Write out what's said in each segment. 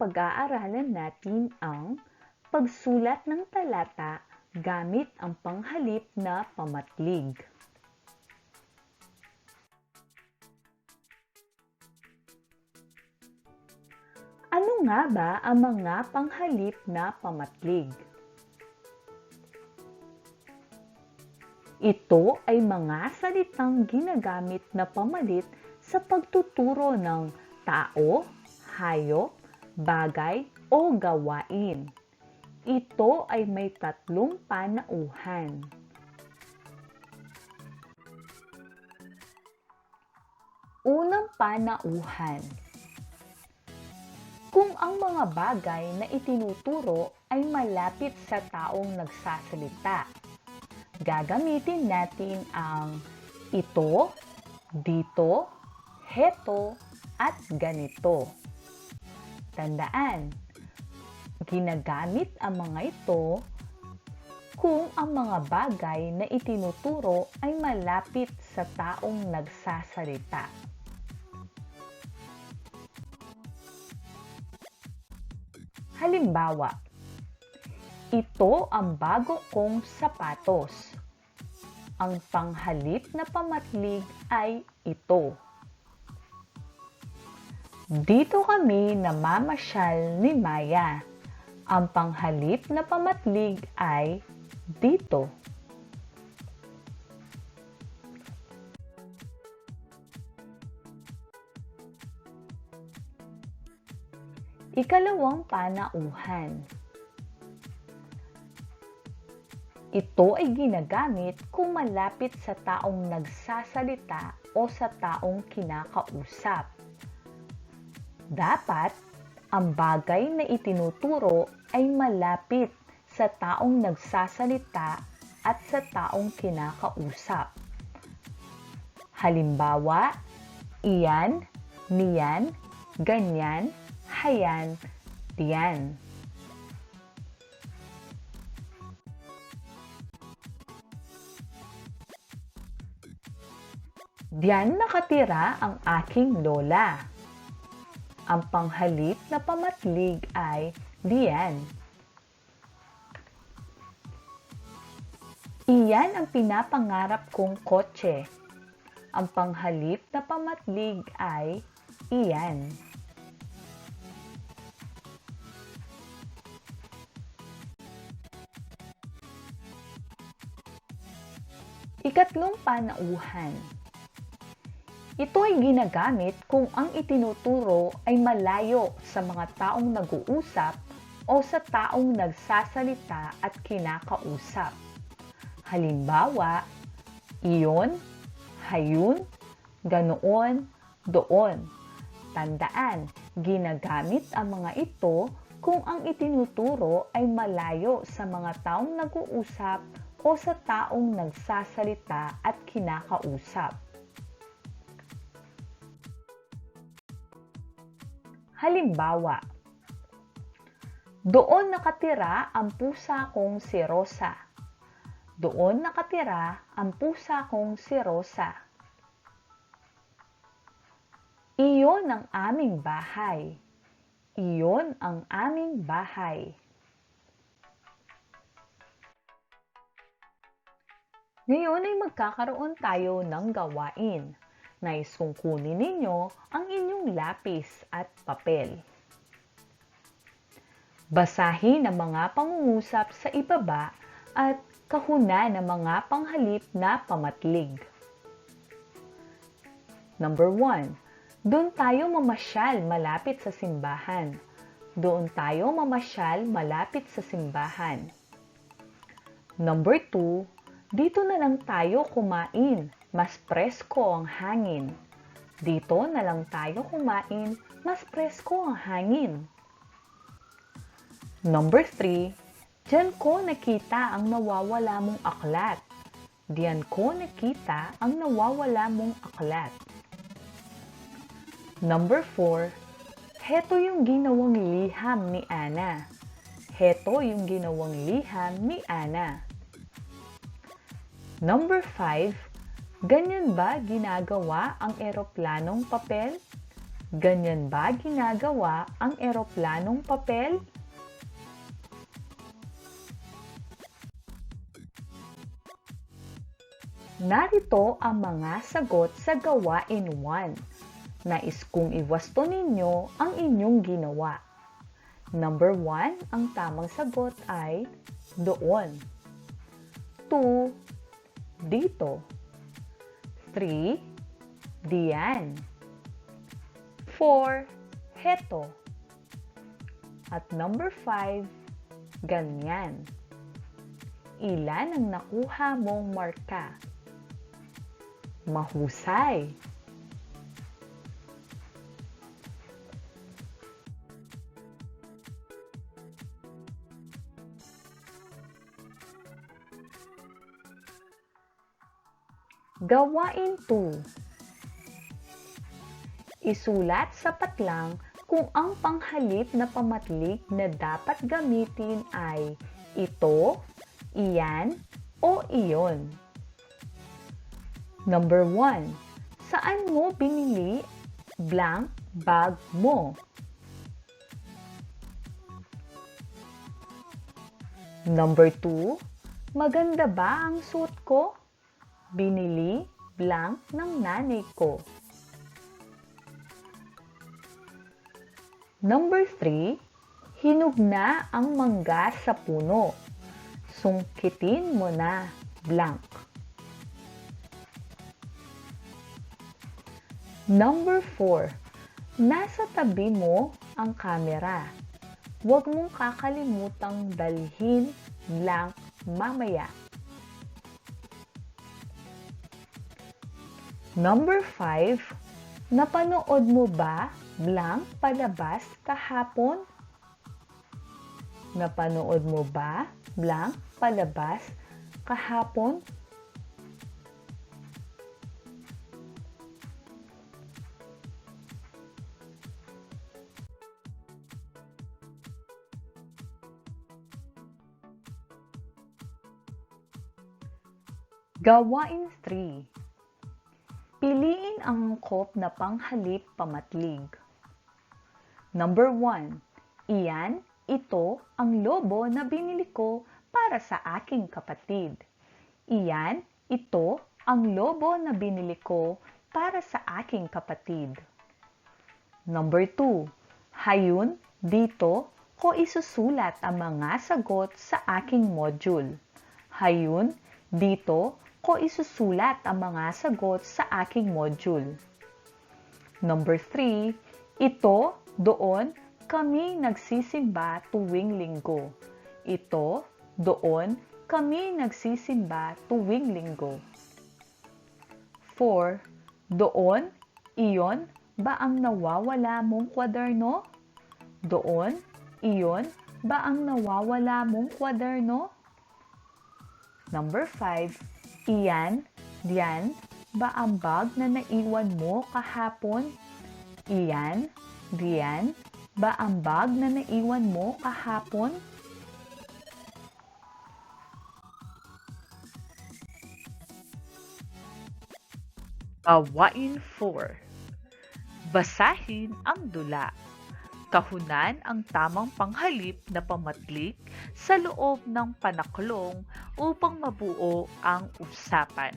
pag-aaralan natin ang pagsulat ng talata gamit ang panghalip na pamatlig. Ano nga ba ang mga panghalip na pamatlig? Ito ay mga salitang ginagamit na pamalit sa pagtuturo ng tao, hayop, bagay o gawain. Ito ay may tatlong panauhan. Unang panauhan. Kung ang mga bagay na itinuturo ay malapit sa taong nagsasalita, gagamitin natin ang ito, dito, heto, at ganito. Tandaan, ginagamit ang mga ito kung ang mga bagay na itinuturo ay malapit sa taong nagsasalita. Halimbawa, ito ang bago kong sapatos. Ang panghalip na pamatlig ay ito. Dito kami namamasyal ni Maya. Ang panghalip na pamatlig ay dito. Ikalawang panauhan. Ito ay ginagamit kung malapit sa taong nagsasalita o sa taong kinakausap. Dapat, ang bagay na itinuturo ay malapit sa taong nagsasalita at sa taong kinakausap. Halimbawa, iyan, niyan, ganyan, hayan, diyan. Diyan nakatira ang aking lola. Ang panghalip na pamatlig ay diyan. Iyan ang pinapangarap kong kotse. Ang panghalip na pamatlig ay iyan. Ikatlong panauhan. Ito ay ginagamit kung ang itinuturo ay malayo sa mga taong nag-uusap o sa taong nagsasalita at kinakausap. Halimbawa, iyon, hayun, ganoon, doon. Tandaan, ginagamit ang mga ito kung ang itinuturo ay malayo sa mga taong nag-uusap o sa taong nagsasalita at kinakausap. Halimbawa, doon nakatira ang pusa kong si Rosa. Doon nakatira ang pusa kong si Rosa. Iyon ang aming bahay. Iyon ang aming bahay. Ngayon ay magkakaroon tayo ng gawain. Nais kong kunin ninyo ang inyong lapis at papel. Basahin ang mga pangungusap sa ibaba at kahuna ng mga panghalip na pamatlig. Number 1. Doon tayo mamasyal malapit sa simbahan. Doon tayo mamasyal malapit sa simbahan. Number 2. Dito na lang tayo kumain mas presko ang hangin. Dito na lang tayo kumain, mas presko ang hangin. Number 3, Diyan ko nakita ang nawawala mong aklat. Diyan ko nakita ang nawawala mong aklat. Number 4, Heto yung ginawang liham ni Ana. Heto yung ginawang liham ni Ana. Number 5, Ganyan ba ginagawa ang eroplanong papel? Ganyan ba ginagawa ang eroplanong papel? Narito ang mga sagot sa gawain 1. Nais kong iwasto ninyo ang inyong ginawa. Number 1, ang tamang sagot ay doon. 2, dito. 3, diyan. 4, heto. At number 5, ganyan. Ilan ang nakuha mong marka? Mahusay. Gawain 2. Isulat sa patlang kung ang panghalip na pamatlik na dapat gamitin ay ito, iyan, o iyon. Number 1. Saan mo binili blank bag mo? Number 2. Maganda ba ang suit ko? Binili blank ng nanay ko. Number 3. Hinug na ang mangga sa puno. Sungkitin mo na blank. Number 4. Nasa tabi mo ang camera. Huwag mong kakalimutang dalhin blank mamaya. Number 5. Napanood mo ba blank palabas kahapon? Napanood mo ba blank palabas kahapon? Gawain 3. Ang angkop na panghalip pamatlig. Number 1. Iyan, ito ang lobo na binili ko para sa aking kapatid. Iyan, ito ang lobo na binili ko para sa aking kapatid. Number 2. Hayun, dito ko isusulat ang mga sagot sa aking module. Hayun, dito ko isusulat ang mga sagot sa aking module. Number 3. Ito, doon, kami nagsisimba tuwing linggo. Ito, doon, kami nagsisimba tuwing linggo. 4. Doon, iyon, ba ang nawawala mong kwaderno? Doon, iyon, ba ang nawawala mong kwaderno? Number 5. Iyan, diyan, ba ang bag na naiwan mo kahapon? Iyan, diyan, ba ang bag na naiwan mo kahapon? Gawain 4. Basahin ang dula. Kahunan ang tamang panghalip na pamatlik sa loob ng panaklong upang mabuo ang usapan.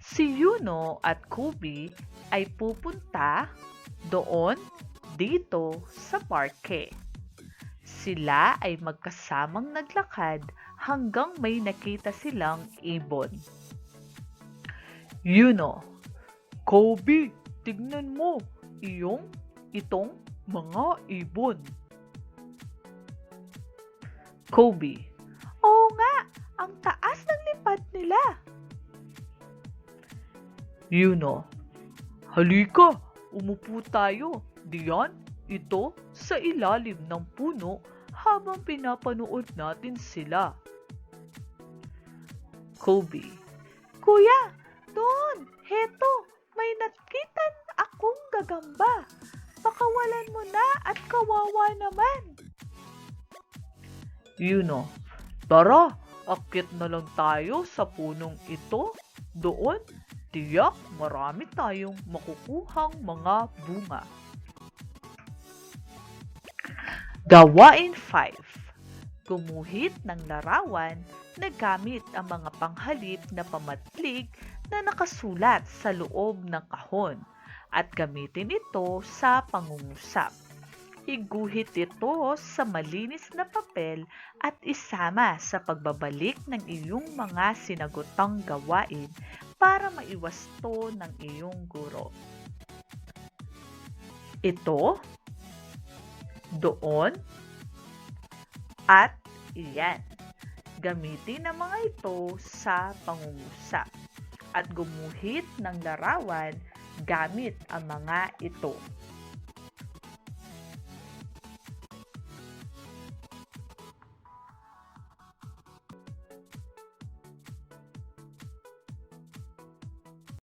Si Yuno at Kubi ay pupunta doon dito sa parke. Sila ay magkasamang naglakad hanggang may nakita silang ibon. Yuno, Kobe, tignan mo, iyong itong mga ibon. Kobe, ang taas ng lipad nila. Yuno, halika, umupo tayo. Diyan, ito sa ilalim ng puno habang pinapanood natin sila. Kobe, Kuya, doon, heto, may nakita akong gagamba. Pakawalan mo na at kawawa naman. Yuno, tara, akit na lang tayo sa punong ito. Doon, Tiyak marami tayong makukuhang mga bunga. Gawain 5. Gumuhit ng larawan na gamit ang mga panghalip na pamatlig na nakasulat sa loob ng kahon at gamitin ito sa pangungusap. Iguhit ito sa malinis na papel at isama sa pagbabalik ng iyong mga sinagutang gawain para maiwas to ng iyong guro. Ito, doon, at iyan. Gamitin ang mga ito sa pangungusap at gumuhit ng larawan gamit ang mga ito.